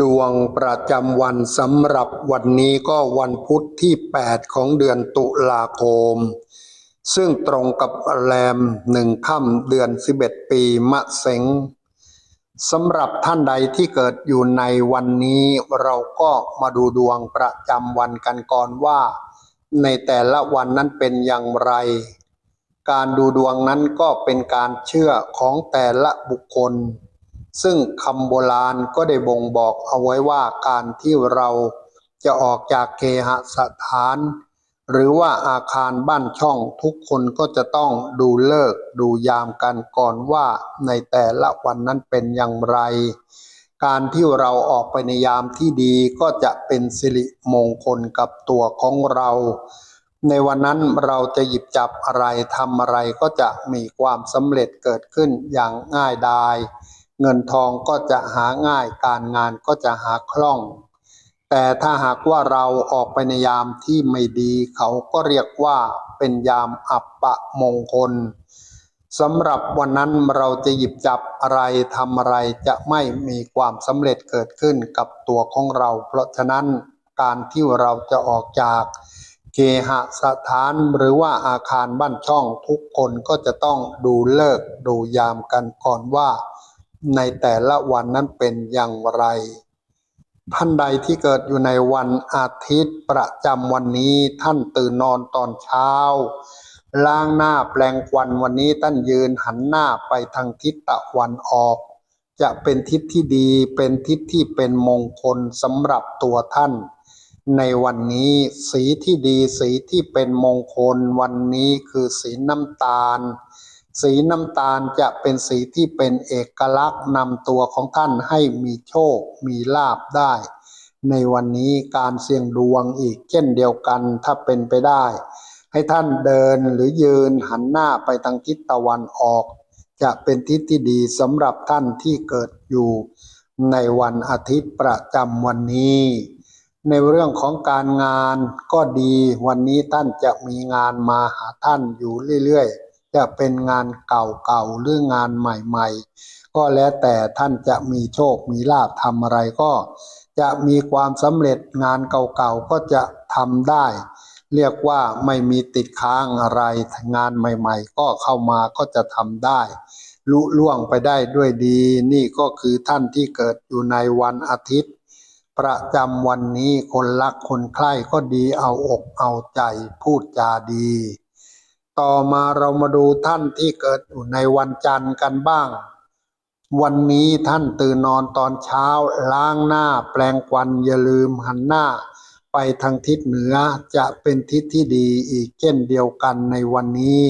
ดวงประจำวันสำหรับวันนี้ก็วันพุธที่ 8 ของเดือนตุลาคม ซึ่งตรงกับแรมหนึ่งค่ำเดือน 11 ปีมะเสงสำหรับท่านใดที่เกิดอยู่ในวันนี้เราก็มาดูดวงประจำวันกันก่อนว่า ในแต่ละวันนั้นเป็นอย่างไร การดูดวงนั้นก็เป็นการเชื่อของแต่ละบุคคล ซึ่งคำโบราณก็ได้บ่งบอกเอาไว้ว่าการที่เราจะออกจากเคหสถาน หรือว่าอาคารบ้านช่องทุกคนก็จะต้องดูเลิกดูยามกันก่อนว่าในแต่ละวันนั้นเป็นอย่างไร การที่เราออกไปในยามที่ดีก็จะเป็นสิริมงคลกับตัวของเรา ในวันนั้นเราจะหยิบจับอะไรทำอะไรก็จะมีความสำเร็จเกิดขึ้นอย่างง่ายดาย เงินทองก็จะหาง่ายการงานก็จะหาคล่อง แต่ถ้าหากว่าเราออกไปในยามที่ไม่ดี เขาก็เรียกว่าเป็นยามอับปะมงคลสำหรับวันนั้นเราจะหยิบจับอะไรทำอะไรจะไม่มีความสำเร็จเกิดขึ้นกับตัวของเรา เพราะฉะนั้นการที่เราจะออกจากเคหสถานหรือว่าอาคารบ้านช่องทุกคนก็จะต้องดูเลิกดูยามกันก่อนว่า ในแต่ละวันนั้นเป็นอย่างไร ท่านใดที่เกิดอยู่ในวันอาทิตย์ประจำวันนี้ท่านตื่นนอนตอนเช้า ล้างหน้าแปลงควันวันนี้ท่านยืนหันหน้าไปทางทิศตะวันออก จะเป็นทิศที่ดีเป็นทิศที่เป็นมงคลสำหรับตัวท่าน ในวันนี้สีที่ดีสีที่เป็นมงคลวันนี้คือสีน้ำตาล สีน้ำตาลจะเป็นสีที่เป็นเอกลักษณ์นำตัวของท่านให้มีโชค มีลาบได้ ในวันนี้การเสี่ยงดวงอีกเช่นเดียวกันถ้าเป็นไปได้ ให้ท่านเดินหรือยืนหันหน้าไปทางทิศตะวันออก จะเป็นทิศที่ดีสำหรับท่านที่เกิดอยู่ในวันอาทิตย์ประจำวันนี้ ในเรื่องของการงานก็ดีวันนี้ท่านจะมีงานมาหาท่านอยู่เรื่อยๆ จะเป็นงานเก่าๆหรืองานใหม่ๆ ก็แล้วแต่ท่านจะมีโชคมีลาภทำอะไรก็ จะมีความสำเร็จงานเก่าๆก็จะทำได้ เรียกว่าไม่มีติดค้างอะไรงานใหม่ๆ ก็เข้ามาก็จะทำได้ลุล่วงไปได้ด้วยดี นี่ก็คือท่านที่เกิดอยู่ในวันอาทิตย์ ประจำวันนี้คนรักคนใคร่ก็ดีเอาอกเอาใจพูดจาดี ต่อมาเรามาดูท่านที่เกิดอยู่ในวันจันทร์กันบ้าง วันนี้ท่านตื่นนอนตอนเช้าล้างหน้าแปลงควันอย่าลืมหันหน้า ไปทางทิศเหนือจะเป็นทิศที่ดีอีกเช่นเดียวกันในวันนี้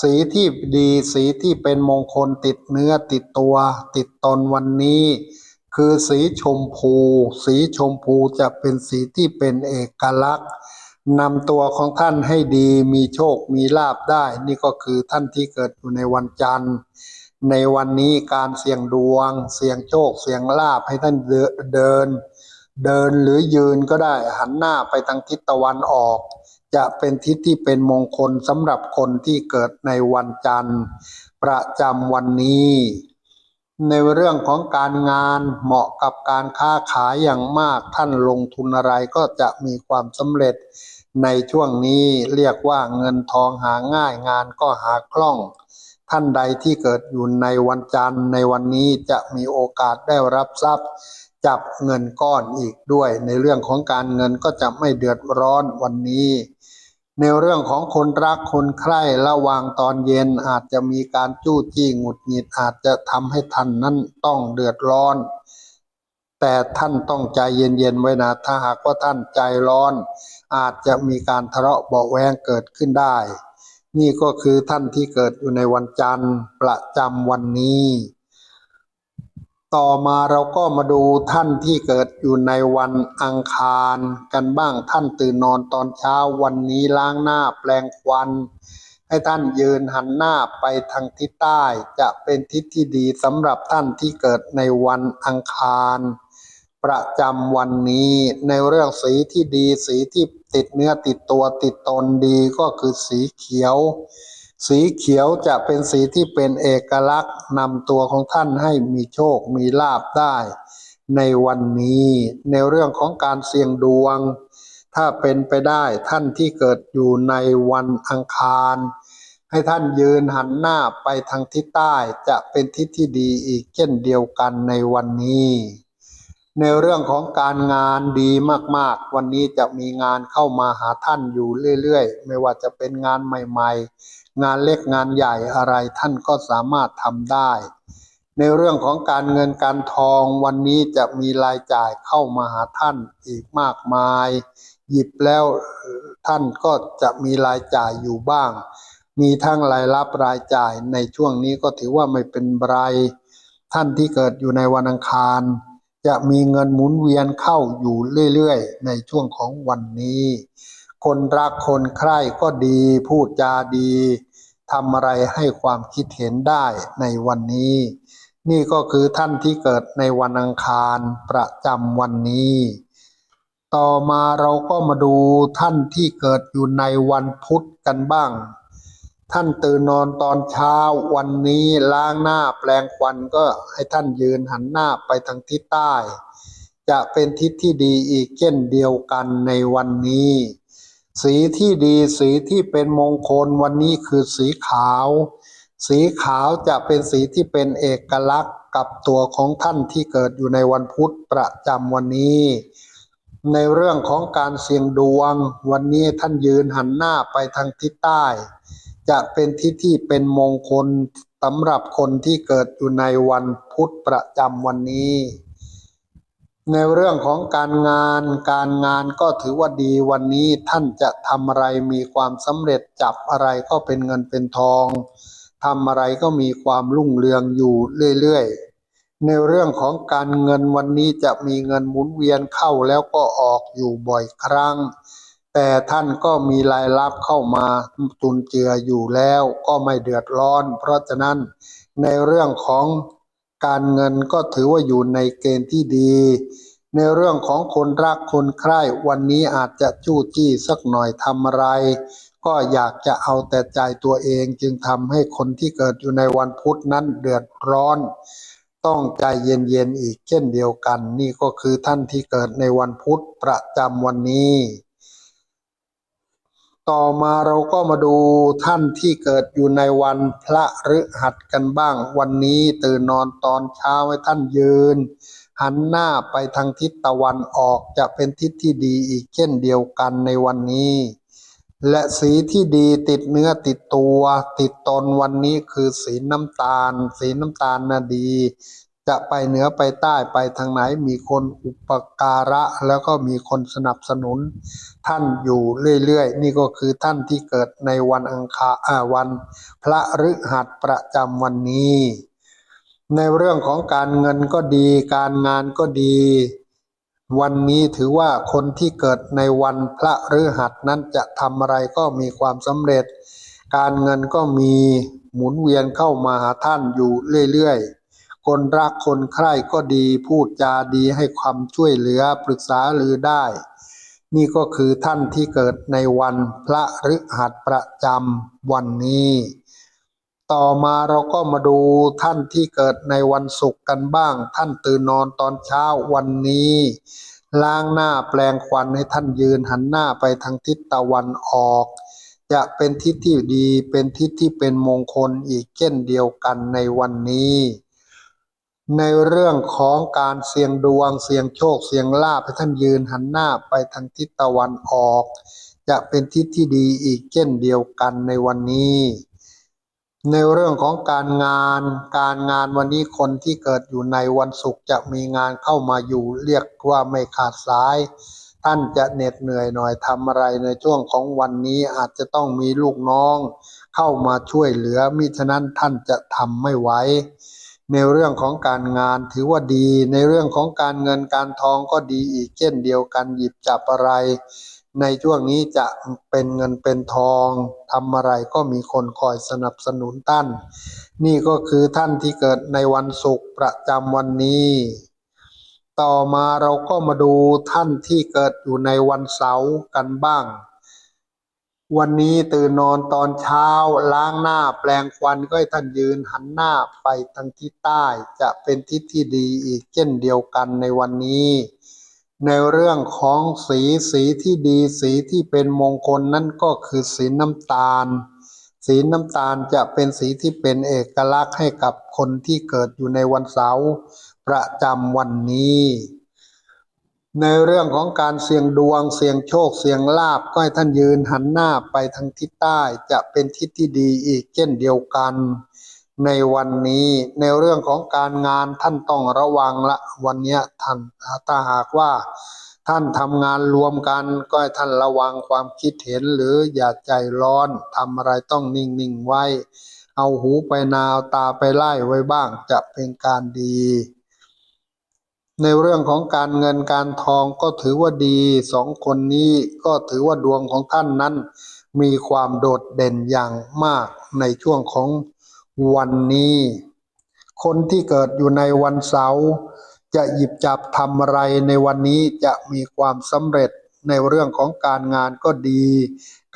สีที่ดีสีที่เป็นมงคลติดเนื้อติดตัว ติดตนวันนี้ คือสีชมพู สีชมพูจะเป็นสีที่เป็นเอกลักษณ์ นำตัวของท่านให้ดีมีโชคมีลาบได้ นี่ก็คือท่านที่เกิดอยู่ในวันจันทร์ ในวันนี้การเสี่ยงดวง เสี่ยงโชค เสี่ยงลาบให้ท่านเดิน เดินหรือยืนก็ได้หันหน้าไปทางทิศตะวันออก จะเป็นทิศที่เป็นมงคลสำหรับคนที่เกิดในวันจันทร์ ประจำวันนี้ ในเรื่องของการงานเหมาะกับการค้าขายอย่างมากท่านลงทุนอะไรก็จะมีความสำเร็จ ในช่วงนี้เรียกว่าเงินทองหาง่ายงานก็หาคล่อง ท่านใดที่เกิดอยู่ในวันจันทร์ในวันนี้จะมีโอกาสได้รับทรัพย์ จับเงินก้อนอีกด้วย ในเรื่องของการเงินก็จะไม่เดือดร้อนวันนี้ ในเรื่องของคนรักคนใคร่ระว่างตอนเย็นอาจจะมีการจู้จี้หงุดหงิดอาจจะทำให้ท่านนั้นต้องเดือดร้อน แต่ท่านต้องใจเย็นๆไว้นะถ้าหากว่าท่านใจร้อน อาจจะมีการทะเลาะเบาแวงเกิดขึ้นได้ นี่ก็คือท่านที่เกิดอยู่ในวันจันทร์ประจำวันนี้ ต่อมาเราก็มาดูท่านที่เกิดอยู่ในวันอังคารกันบ้างท่านตื่นนอนตอนเช้าวันนี้ล้างหน้าแปลงควันให้ท่านยืนหันหน้าไปทางทิศใต้ จะเป็นทิศที่ดีสำหรับท่านที่เกิดในวันอังคาร ประจำวันนี้ในเรื่องสีที่ดีสีที่ติดเนื้อติดตัวติดตนดีก็คือสีเขียว สีเขียวจะเป็นสีที่เป็นเอกลักษณ์นำตัวของท่านให้มีโชคมีลาบได้ ในวันนี้ในเรื่องของการเสี่ยงดวง ถ้าเป็นไปได้ท่านที่เกิดอยู่ในวันอังคารให้ท่านยืนหันหน้าไปทางทิศใต้จะเป็นทิศที่ดีอีกเช่นเดียวกันในวันนี้ ในเรื่องของการงานดีมากๆ วันนี้จะมีงานเข้ามาหาท่านอยู่เรื่อยๆ ไม่ว่าจะเป็นงานใหม่ๆ งานเล็กงานใหญ่อะไรท่านก็สามารถทำได้ ในเรื่องของการเงินการทองวันนี้จะมีรายจ่ายเข้ามาหาท่านอีกมากมาย หยิบแล้วท่านก็จะมีรายจ่ายอยู่บ้าง มีทั้งรายรับรายจ่ายในช่วงนี้ก็ถือว่าไม่เป็นไร ท่านที่เกิดอยู่ในวันอังคาร จะมีเงินหมุนเวียนเข้าอยู่เรื่อยๆ ในช่วงของวันนี้ คนรักคนใคร่ก็ดีพูดจาดีทำอะไรให้ความคิดเห็นได้ในวันนี้ นี่ก็คือท่านที่เกิดในวันอังคารประจำวันนี้ ต่อมาเราก็มาดูท่านที่เกิดอยู่ในวันพุธกันบ้าง ท่านตื่นนอนตอนเช้าวันนี้ล้างหน้าแปลงควันก็ให้ท่านยืนหันหน้าไปทางทิศใต้ จะเป็นทิศที่ดีอีกเช่นเดียวกันในวันนี้ สีที่ดีสีที่เป็นมงคลวันนี้คือสีขาว สีขาวจะเป็นสีที่เป็นเอกลักษณ์กับตัวของท่านที่เกิดอยู่ในวันพุธประจำวันนี้ ในเรื่องของการเสี่ยงดวง วันนี้ท่านยืนหันหน้าไปทางทิศใต้ จะเป็นทิศที่เป็นมงคลสำหรับคนที่เกิดอยู่ในวันพุธประจำวันนี้ ในเรื่องของการงานการงานก็ถือว่าดีวันนี้ท่านจะทำอะไรมีความสำเร็จจับอะไรก็เป็นเงินเป็นทองทำอะไรก็มีความรุ่งเรืองอยู่เรื่อยๆ ในเรื่องของการเงินวันนี้จะมีเงินหมุนเวียนเข้าแล้วก็ออกอยู่บ่อยครั้ง แต่ท่านก็มีรายรับเข้ามาตุนเจืออยู่แล้วก็ไม่เดือดร้อน เพราะฉะนั้นในเรื่องของการเงินก็ถือว่าอยู่ในเกณฑ์ที่ดี ในเรื่องของคนรักคนใคร่วันนี้อาจจะจู้จี้สักหน่อยทำอะไร ก็อยากจะเอาแต่ใจตัวเองจึงทำให้คนที่เกิดอยู่ในวันพุธนั้นเดือดร้อน ต้องใจเย็นๆอีกเช่นเดียวกัน นี่ก็คือท่านที่เกิดในวันพุธประจำวันนี้ ต่อมาเราก็มาดูท่านที่เกิดอยู่ในวันพระฤหัสกันบ้าง วันนี้ตื่นนอนตอนเช้าให้ท่านยืน หันหน้าไปทางทิศตะวันออกจะเป็นทิศที่ดีอีกเช่นเดียวกันในวันนี้ และสีที่ดีติดเนื้อติดตัว ติดตนวันนี้คือสีน้ำตาล สีน้ำตาลน่ะดี จะไปเหนือไปใต้ไปทางไหนมีคนอุปการะ แล้วก็มีคนสนับสนุน ท่านอยู่เรื่อยๆ นี่ก็คือท่านที่เกิดในวันอังคารอ่าวัน พระฤหัสประจำวันนี้ ในเรื่องของการเงินก็ดี การงานก็ดี วันนี้ถือว่าคนที่เกิดในวันพระฤหัสนั้นจะทำอะไรก็มีความสำเร็จ การเงินก็มีหมุนเวียนเข้ามาหาท่านอยู่เรื่อยๆ คนรักคนใคร่ก็ดีพูดจาดีให้ความช่วยเหลือปรึกษาหรือได้ นี่ก็คือท่านที่เกิดในวันพระฤหัสประจำวันนี้ ต่อมาเราก็มาดูท่านที่เกิดในวันศุกร์กันบ้าง ท่านตื่นนอนตอนเช้าวันนี้ล้างหน้าแปลงควันให้ท่านยืนหันหน้าไปทางทิศตะวันออก จะเป็นทิศที่ดีเป็นทิศที่เป็นมงคลอีกเช่นเดียวกันในวันนี้ ในเรื่องของการเสี่ยงดวง เสี่ยงโชค เสี่ยงลาภให้ท่านยืนหันหน้าไปทางทิศตะวันออก จะเป็นทิศที่ดีอีกเช่นเดียวกันในวันนี้ ในเรื่องของการงานการงานวันนี้คนที่เกิดอยู่ในวันศุกร์จะมีงานเข้ามาอยู่ เรียกว่าไม่ขาดสาย ท่านจะเหน็ดเหนื่อยหน่อยทำอะไรในช่วงของวันนี้อาจจะต้องมีลูกน้อง เข้ามาช่วยเหลือมิฉะนั้นท่านจะทำไม่ไหว ในเรื่องของการงานถือว่าดี ในเรื่องของการเงินการทองก็ดีอีกเช่นเดียวกันหยิบจับอะไร ในช่วงนี้จะเป็นเงินเป็นทองทำอะไรก็มีคนคอยสนับสนุนท่าน นี่ก็คือท่านที่เกิดในวันศุกร์ประจำวันนี้ ต่อมาเราก็มาดูท่านที่เกิดอยู่ในวันเสาร์กันบ้าง วันนี้ตื่นนอนตอนเช้าล้างหน้าแปลงฟันก็ให้ท่านยืนหันหน้าไปทางทิศใต้ จะเป็นทิศที่ดีอีกเช่นเดียวกันในวันนี้ ในเรื่องของสีสีที่ดีสีที่เป็นมงคลนั่นก็คือสีน้ำตาล สีน้ำตาลจะเป็นสีที่เป็นเอกลักษณ์ให้กับคนที่เกิดอยู่ในวันเสาร์ประจำวันนี้ ในเรื่องของการเสี่ยงดวง เสี่ยงโชค เสี่ยงลาบก็ให้ท่านยืนหันหน้าไปทางทิศใต้จะเป็นทิศที่ดีอีกเช่นเดียวกัน ในวันนี้ในเรื่องของการงานท่านต้องระวังละ วันนี้ท่านถ้าหากว่า ท่านทำงานรวมกันก็ให้ท่านระวังความคิดเห็นหรืออย่าใจร้อนทำอะไรต้องนิ่งๆไว้ เอาหูไปนาเอาตาไปไล่ไว้บ้างจะเป็นการดี ในเรื่องของการเงินการทองก็ถือว่าดีสองคนนี้ก็ถือว่าดวงของท่านนั้น มีความโดดเด่นอย่างมากในช่วงของวันนี้ คนที่เกิดอยู่ในวันเสาร์จะหยิบจับทำอะไรในวันนี้จะมีความสำเร็จในเรื่องของการงานก็ดี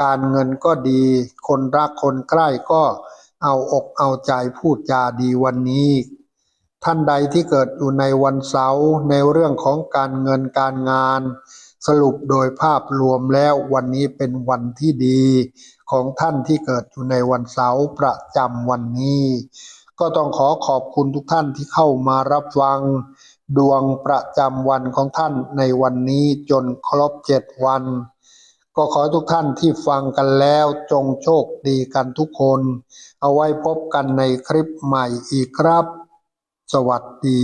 การเงินก็ดี คนรักคนใกล้ก็เอาอกเอาใจพูดจาดีวันนี้ ท่านใดที่เกิดอยู่ในวันเสาร์ในเรื่องของการเงินการงาน สรุปโดยภาพรวมแล้ววันนี้เป็นวันที่ดี ของท่านที่เกิดอยู่ในวันเสาร์ประจำวันนี้ ก็ต้องขอขอบคุณทุกท่านที่เข้ามารับฟัง ดวงประจำวันของท่านในวันนี้จนครบเจ็ดวัน ก็ขอทุกท่านที่ฟังกันแล้วจงโชคดีกันทุกคน เอาไว้พบกันในคลิปใหม่อีกครับ สวัสดี